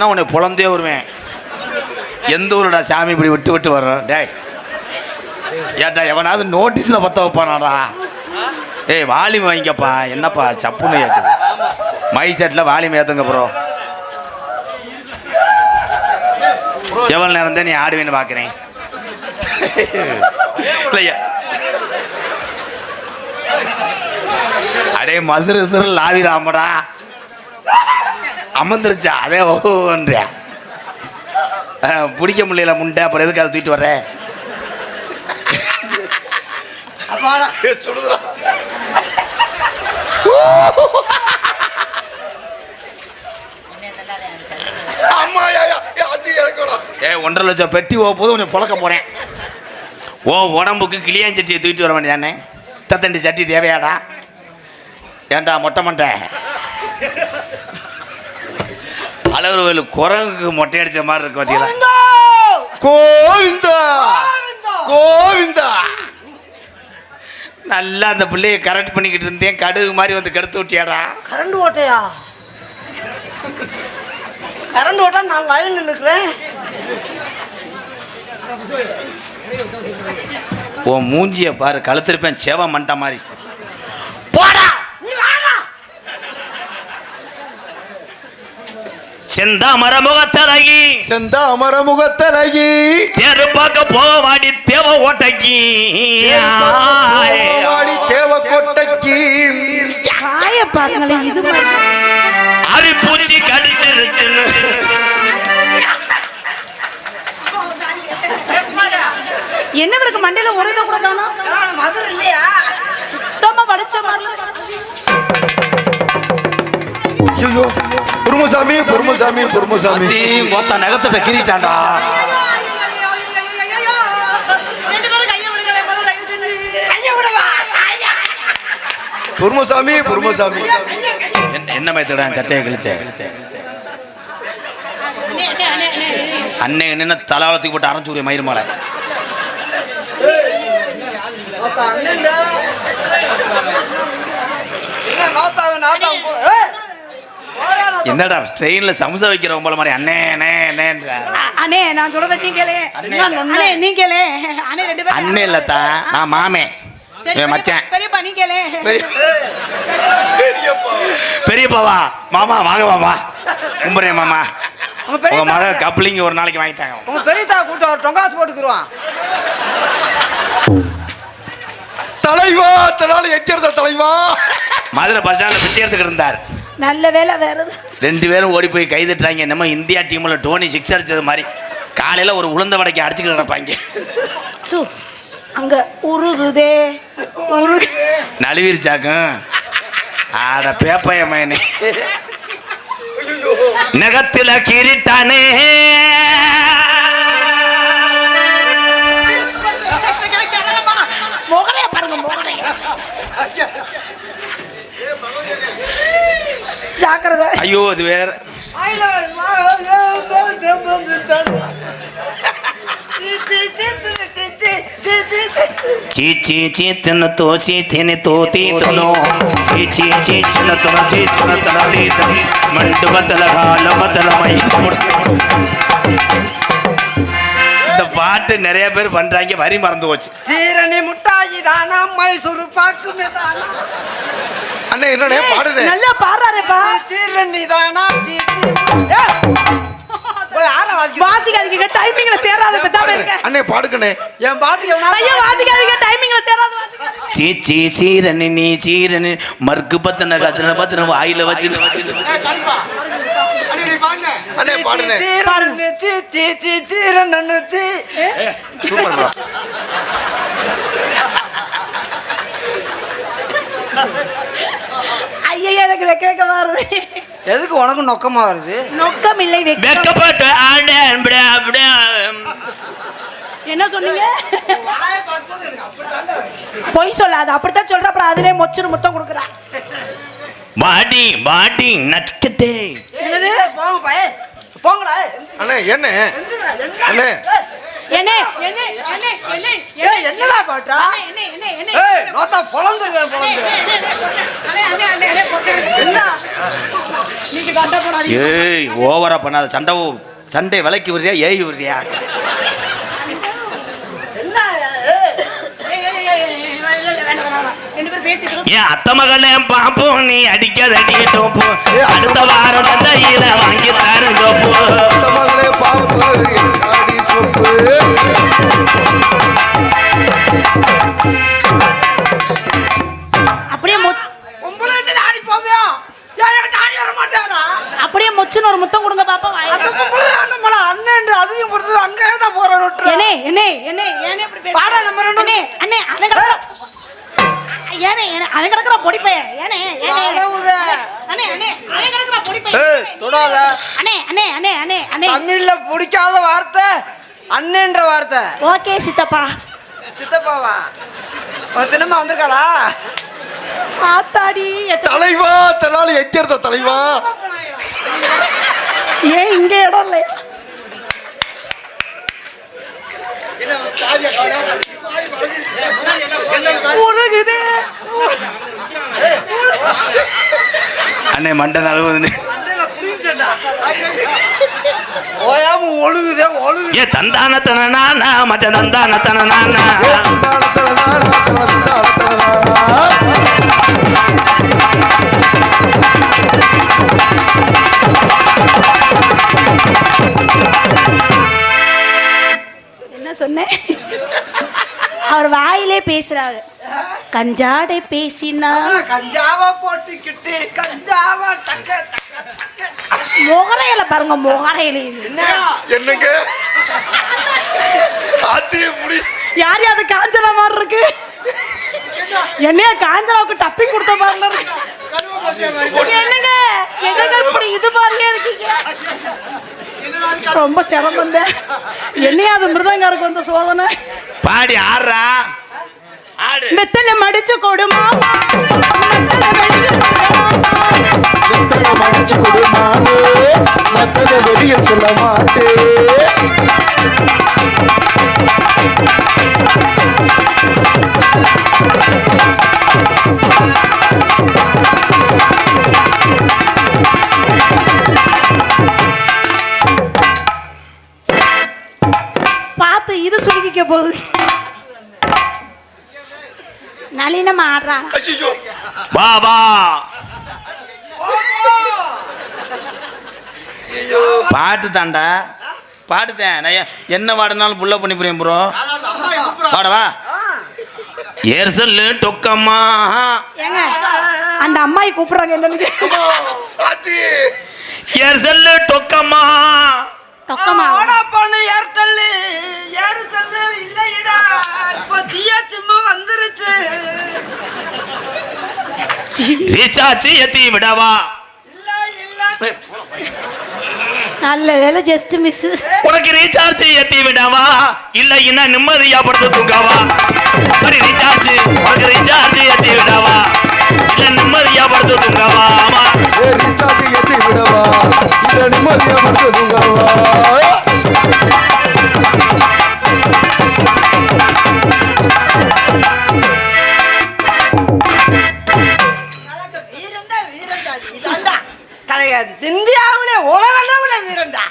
வேலை உன்னை புலந்தே வருவேன். எந்த ஊருடா சாமி இப்படி விட்டு விட்டு வர்றோம் டேய். ஏட்டா எவனாவது நோட்டீஸில் பற்ற வைப்பானாடா? ஏய் வால்யூம் வாங்கிக்கப்பா. என்னப்பா சப்புன்னு ஏற்றுது மை செட்டில் வால்யூம் ஏற்றுங்க ப்ரோ எவ்வளோ நேரம் தான் நீ ஆடுவேன்னு பார்க்குறேன் இல்லையா அடே மசுரு சிறு லாவி ராமடா அமர்ந்துருச்சா? அதே ஓன்றியா பிடிக்க முடியல முண்டை அப்புறம் எதுக்கு அதை தூக்கிட்டு வர்ற? சுடுதுடா. அம்மா யா, யா, யா, அது எனக்கு வேணாம். ஏ ஒன்றரை லட்சம் பெட்டி ஓ போது உன்னை புழக்க போகிறேன் ஓ உடம்புக்கு கிளியாஞ்சட்டியை தூக்கிட்டு வர வேண்டியதானே? தத்தண்டி சட்டி தேவையாடா? ஏன்டா மொட்டை மண்டை? அழகு கோயில் குரங்குக்கு மொட்டை அடிச்ச மாதிரி இருக்கு பார்த்தீங்களா கோவிந்தா! கோவிந்தா! நல்லா அந்த பிள்ளைய கரெக்ட் பண்ணிக்கிட்டு இருந்தேன். கடுகு மாதிரி வந்து கெடுத்து விட்டியாடா. கரண்ட் ஓட்டையா? கரண்ட் ஓட்டா நான் லைன் நின்னுக்கிறேன். உன் மூஞ்சிய பாரு கழுத்திருப்பேன் சேவ மண்ட மாதிரி போடா நீ வாடா செந்தாமர முகத்தலகி செந்தாமர முகத்தலகி தேரு பார்க்க போக வாடி தேவ ஓட்டைக்கு வாடி தேவ கொட்டைக்கு காய பாருங்களேன் இது குருமசாமி குருமசாமி மொத்த நகத்தை கிரிட்டான்டா. குருமசாமி குருமசாமி என்ன- என்ன மேத்தடா சட்டையை கிழிச்ச? அன்னை என்ன தலாவளத்துக்கு போட்டு அரைஞ்சூரிய மயிர் மாலை என்னடா ட்ரெயின்ல சம்சா வைக்கிறவங்க போல மாதிரி அண்ணே அண்ணே அண்ணேன்ற. அண்ணே நான் சொல்றத நீ கேளு. அண்ணே நீ கேளு. அண்ணே ரெண்டு பேரும் அண்ணே இல்லத்தா நான் மாமே. மச்சான். பெரியப்பா நீ கேளு. பெரிய பெரியப்பாவா? மாமா வாங்க மாமா மாமா. உங்க மக கப்ளிங் ஒரு நாளைக்கு வாங்கிட்டாங்க உங்க பெரியதா கூட்டு ஒரு டொங்காசு போட்டுக்குருவான். தலைவா தனால எங்க இருந்த தலைவா? மதுரை பஸ் ஸ்டாண்டில் பிச்சை எடுத்துக்கிட்டு இருந்தார். நல்ல வேலை வேற ரெண்டு பேரும் ஓடி போய் கை தட்டுறாங்க நம்ம இந்தியா டீம்ல டோனி சிக்ஸ் அடிச்சது மாதிரி. காலையில ஒரு உளுந்த வடைக்கு அடிச்சுக்கிட்டு கிடப்பாங்க சு அங்க உருகுதே உருகு. நழுவிருச்சாக்கும். ஆட பேப்பைய மயனே நகத்துல கிரிட்டானே. பாருங்க ஜாக்கிரதை ஐயோ அது வேற చీచి చీతన తోచి తిని తోతి తను చీచి చీచిన తన చీచిన తన తీత మండపతల కాలమతలమై இந்த பாட்டு நிறைய பேர் பண்றாங்க வரி மறந்து போச்சு சீரணி தானா மைசூர் பாக்குமே தானா அண்ணே என்னண்ணே பாடுனே நல்லா பாடுறாருப்பா. சீரணி தானா தீ- தீ- ஏய், போய் ஆற வாசிக்க வாசிக்காதீங்க டைமிங்ல சேராத பேசாம இருக்க அண்ணே பாடுக்கண்ணே என் பாட்டுக்கு ஐயோ வாசிக்காதீங்க டைமிங்ல சேராது சீ சீ சீரனு நீ சீரனு. மறுக்கு பத்தன கத்தன பத்தன வாயில வச்சு அண்ணே பாடுனே. தீரன்னு தீ தீ தீ தீரன்னு தீ. சூப்பர்டா ஐயா எனக்கு வெக்க வெக்க வருது எதுக்கு உனக்கு நொக்கமா வருது? நொக்கம் இல்லை வெக்கம் வெக்கப்பட்டு அப்படியே அப்படியே என்ன சொன்னீங்க? பொய் சொல்லாத அப்படித்தான் சொல்ற அப்புறம் அதிலே மொச்சுன்னு முத்தம் கொடுக்குறா. பாட்டி பாட்டி நட்கட்டே என்னது? போங்க பய போங்கடா அண்ணே என்ன? என்ன அண்ணே. என்ன என்ன என்ன என்ன ஏய், என்னடா பாட்டா என்ன என்ன என்ன ஏய் நோத்தா பொழந்துருவேன் பொழந்து நீங்க கண்ட போடாதீங்க. ஏய் ஓவரா பண்ணாத. சண்டை சண்டை விலைக்கு விடுறியா ஏய். விடுறியா ஏன் அத்த மகளே பாப்போம் நீ அடிக்காத அடிக்கட்டும் போ. அடுத்த வாரம் தந்தையில வாங்கி தருங்க போ. மகளே காடி சொப்பு அப்படியே ஆடி போவியா? ஏன் என்கிட்ட ஆடி வர மாட்டாடா. அப்படியே மொச்சுன்னு ஒரு முத்தம் கொடுங்க பாப்பா அண்ணன் அதையும் பொறுத்தது அங்க என்ன என்ன என்ன ஏனே இப்படி பேசுற? பாடா நம்ம ரெண்டு அண்ணே அண்ணே அவன் கிடக்குற ஏனே ஏனே அவன் கிடக்குற பொடி பையன். ஏனே ஏனே. அளவுதே. அண்ணே அண்ணே அவன் கிடக்குற பொடி ஏய் பையன் தொடாத. அண்ணே அண்ணே அண்ணே அண்ணே அண்ணே. தமிழ்ல பிடிக்காத வார்த்தை. அண்ணன்ற வார்த்தை. ஓகே சித்தப்பா. சித்தப்பாவா? ஒரு தினமா வந்திருக்காளா? ஆத்தாடி தலைவா தலாலி எங்க இருந்த தலைவா? ஏன் இங்க இடம் இல்லை உருகுது அண்ணே மண்டை நழுவுதுன்னு. ஓயாம ஒழுகுதே ஒழுகு ஏ நானா மச்ச தந்தான தன நானா என்ன சொன்னேன் அவர் வாயிலே பேசுறாங்க கஞ்சாடை பேசினா. கஞ்சாவா போட்டுக்கிட்டு கஞ்சாவா டக்க முகரையில பாருங்க முகரையில. என்னங்க? யார் அது காஞ்சனா மாதிரி இருக்கு? என்னையா காஞ்சனாவுக்கு டப்பி கொடுத்த மாதிரில இருக்கு. என்னங்க? என்னங்க இப்படி இது மாதிரியே இருக்கீங்க? ரொம்ப சிரமம் என்னையா அது மிருதங்காருக்கு வந்த சோதனை? பாடி ஆடுறா. ஆடு மெத்தல மடிச்சு கொடுமா. வெத்தலை ஐயோ வா வா. ஐயோ. பாட்டு தாண்டா. பாட்டுத்தேன் நான் என்ன பாடுனாலும் புள்ள பண்ணி புரியும் ப்ரோ. பாடவா ஏர் சொல்லு டொக்கம்மா. ஏங்க அந்த அம்மாயி கூப்பிடுறாங்க என்னன்னு ஆத்தி. ஏர் சொல்லு டொக்கம்மா. டொக்கமா ஓடா போன ஏர்டெல்லு ஏறு செல்லு இல்லைடா இப்போ ஜியோ சிம்மு வந்துருச்சு. ரீசார்ஜ் ஏத்தி விடவா இல்ல இல்ல. நல்ல வேலை ஜஸ்ட் மிஸ் உனக்கு ரீசார்ஜ் ஏத்தி விடவா இல்ல இன்னும் நிம்மதியா படுத்து தூங்கவா? சரி ரீசார்ஜ் உனக்கு ரீசார்ஜ் ஏத்தி விடவா இல்ல நிம்மதியா படுத்து தூங்கவா? ஆமா. ரீசார்ஜ் ஏத்தி விடவா இல்ல நிம்மதியா மட்டும் தூங்கவா? இந்தியாவிலே உலகளவுல வீரன்டா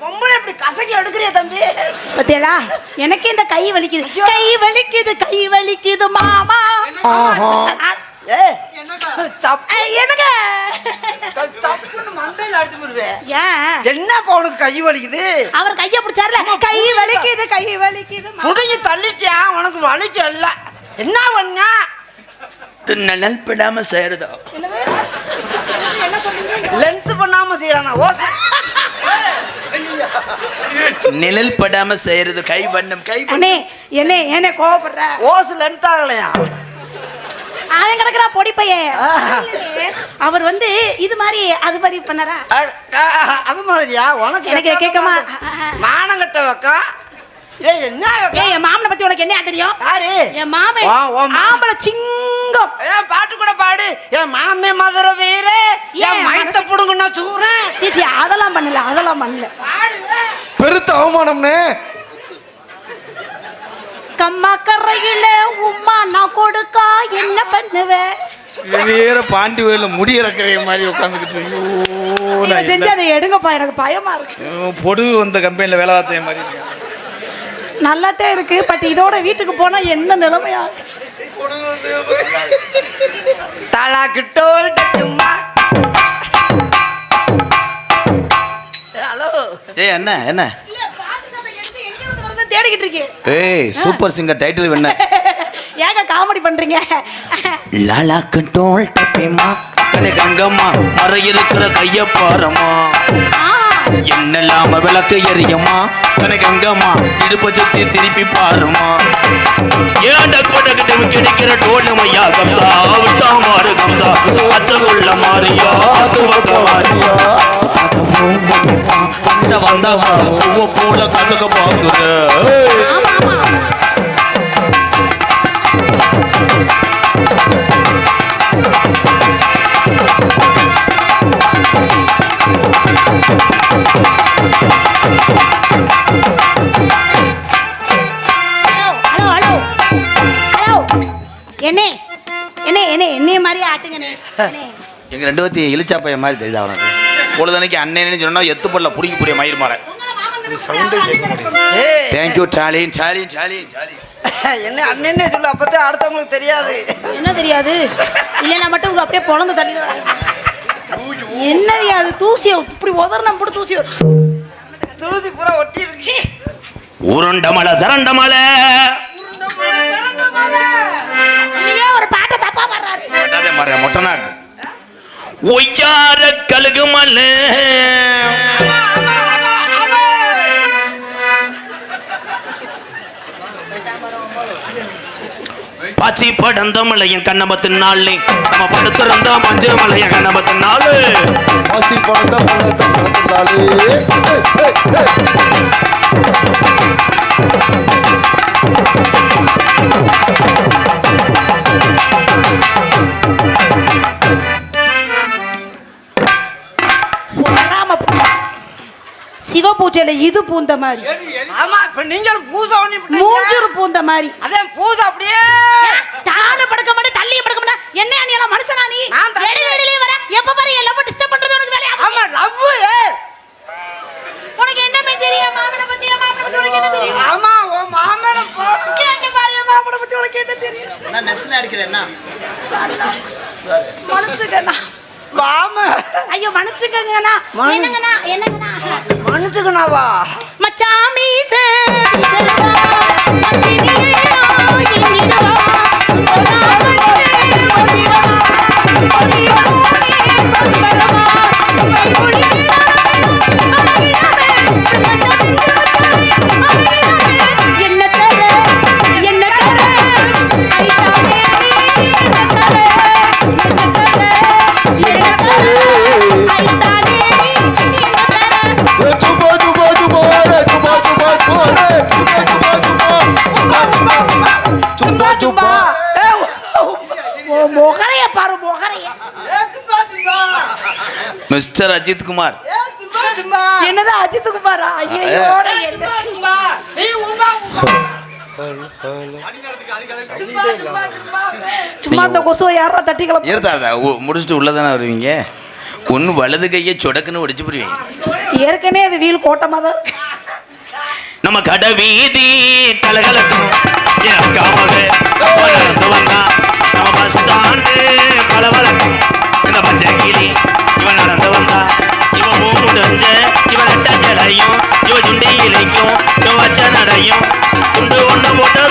பொம்பளை இப்படி கசக்கி எடுக்கிறிய தம்பி. பத்தியலா எனக்கு இந்த கை வலிக்குது. கை வலிக்குது கை வலிக்குது மாமா. என்னப்பா உனக்கு கை வலிக்குது? அவர் கைய பிடிச்சாருல. கை வலிக்குது கை வலிக்குது புடுங்கி தள்ளிட்டியா? உனக்கு வலிக்கல. என்ன பண்ண? நிழல் படாம செய்யறதோ? என்னது? என்ன லென்த் பண்ணாம செய்யறானா ஓ நிழல் படாம செய்யறது கை வண்ணம் கை அண்ணே என்ன ஏனே கோவப்படுற? ஓசு லென்த் ஆகலையா அவன் கிடக்குறா பொடி பையன். அவர் வந்து இது மாதிரி அது மாதிரி பண்ணாரா? அ- அது மாதிரியா? உனக்கு எனக்கு கேட்கமா? மானங்கட்ட வக்கம் ஏய் என்ன என் மாமனை பத்தி உனக்கு என்ன தெரியும்? யாரு? என் மாமன் ஆம்பளை சிங்கம். பாட்டு கூட பாடு. என் மாமே மதுரை வீர. என் மனசு- புடுங்கண்ணா சூறேன் சீச்சி அதெல்லாம் பண்ணல அதெல்லாம் பண்ணல. பெருத்த அவமானம்னே. கம்மா கரையில உம்மா நான் கொடுக்கா என்ன பண்ணுவேன் வேற பாண்டி வயல முடி இறக்குற மாதிரி உட்காந்துக்கிட்டு செஞ்சு அதை எடுங்கப்பா எனக்கு பயமா இருக்கு. பொடு வந்த கம்பெனில வேலை பார்த்த மாதிரி. நல்லாட்டே இருக்கு பட் இதோட வீட்டுக்கு போனா என்ன நிலைமையா? தலா கிட்டோல் டக்குமா ஹலோ. ஏய் என்ன என்ன? தேடிக்கிட்டு இருக்கேன் ஏய் சூப்பர் சிங்கர் டைட்டில் என்ன? ஏங்க காமெடி பண்றீங்க? லாலா கண்டோல் டப்பிமா கனை கங்கம்மா மர இருக்கிற கைய பாரமா என்னெல்லாம விளக்கு எரியுமா கனை கங்கம்மா இடுப்ப சுத்தி திருப்பி பாருமா. ஏண்ட கொடகிட்ட கிடைக்கிற டோலமையா கம்சா? விட்டா மாறு கம்சா. அச்சகுள்ள மாறியா? துவக்க மாறியா வந்தா பூவ போல கசக்க பாக்குற ஆமா ஆமா. என்ன என்ன என்ன என்னைய மாதிரியே ஆட்டுங்கண்ணே. எங்க ரெண்டு பேர்த்தி இழிச்சா பையன் மாதிரி தெரியுது அவனுக்கு பொழுதனைக்கு அண்ணன்னு சொன்னா எத்து பல்ல புடிக்க புடிய மயிர் மாற சவுண்டே கேட்க முடியும் ஏய். தேங்க்யூ சாலின் என்ன அண்ணனே சொல்லு அப்பதான் அடுத்தவங்களுக்கு தெரியாது. என்ன தெரியாது? இல்லைன்னா மட்டும் இவங்க அப்படியே பொழந்து தள்ளி என்ன அது? தூசியை இப்படி உதறினா இப்படி தூசி. தூசி பூரா ஒட்டி இருந்துச்சு உருண்ட மலை. அடாதே மாறிய மொட்டனாக்கு ஒய்யார கழுகு மலை பாச்சி படந்த மலையன் கண்ணபத்தின் நாள் நம்ம படுத்திருந்த மஞ்சள் மலையன் கண்ணபத்தின் நாள். பசி படந்த பணத்தை கலந்துட்டாலே வராம சிவபூஜையில இது பூந்த மாதிரி. ஆமா இப்ப நீங்களும் பூசை மூஞ்சூர் பூந்த மாதிரி. அதான் பூசை அப்படியே. தானு படுக்க மாட்டே தள்ளியும் படுக்க மாட்டே என்ன நீ எல்லாம் மனுஷனா நீ? நான் எடி எடிலே வர. எப்ப பாரு என் லவ் டிஸ்டர்ப் பண்றது உனக்கு வேலையா? ஆமா லவ் உனக்கு என்ன பத்தி தெரியும்? மாமனை பத்தி மாமனை பத்தி உனக்கு என்ன தெரியும்? ஆமா உன் மாமன கேட்டு பாரு என் மாமனை பத்தி உனக்கு என்ன தெரியும்? நான் நெக்ஸ்ட்ல அடிக்கிறேன் மன்னிச்சுக்கண்ணா. மாம ஐயோ மன்னிச்சுக்கங்கண்ணா. மனு- என்னங்கண்ணா என்னங்கண்ணா? மன்னிச்சுக்கணாவா ஒன்னாகட்டே வந்திடவா மிஸ்டர் அஜித் குமார் என்னது அஜித் குமாரா? ஐயோ சும்மா அந்த கொசுவை யாரா தட்டிக்கலாம் இருந்தா முடிச்சுட்டு உள்ளதானே வருவீங்க? ஒன்று வலது கையை சொடக்குன்னு ஒடிச்சு போடுவீங்க. ஏற்கனவே அது வீல் கோட்டமா தான் நம்ம கடை வீதி கலகலக்கும். நம்ம பஸ் ஸ்டாண்டு பல வழக்கம் இந்த பச்சை கிளி கஞ்ச இவ கட்ட ஜடையும் இவ சுண்டி இலைக்கும் இவ வச்ச நடையும். துண்டு ஒண்ணு போட்டு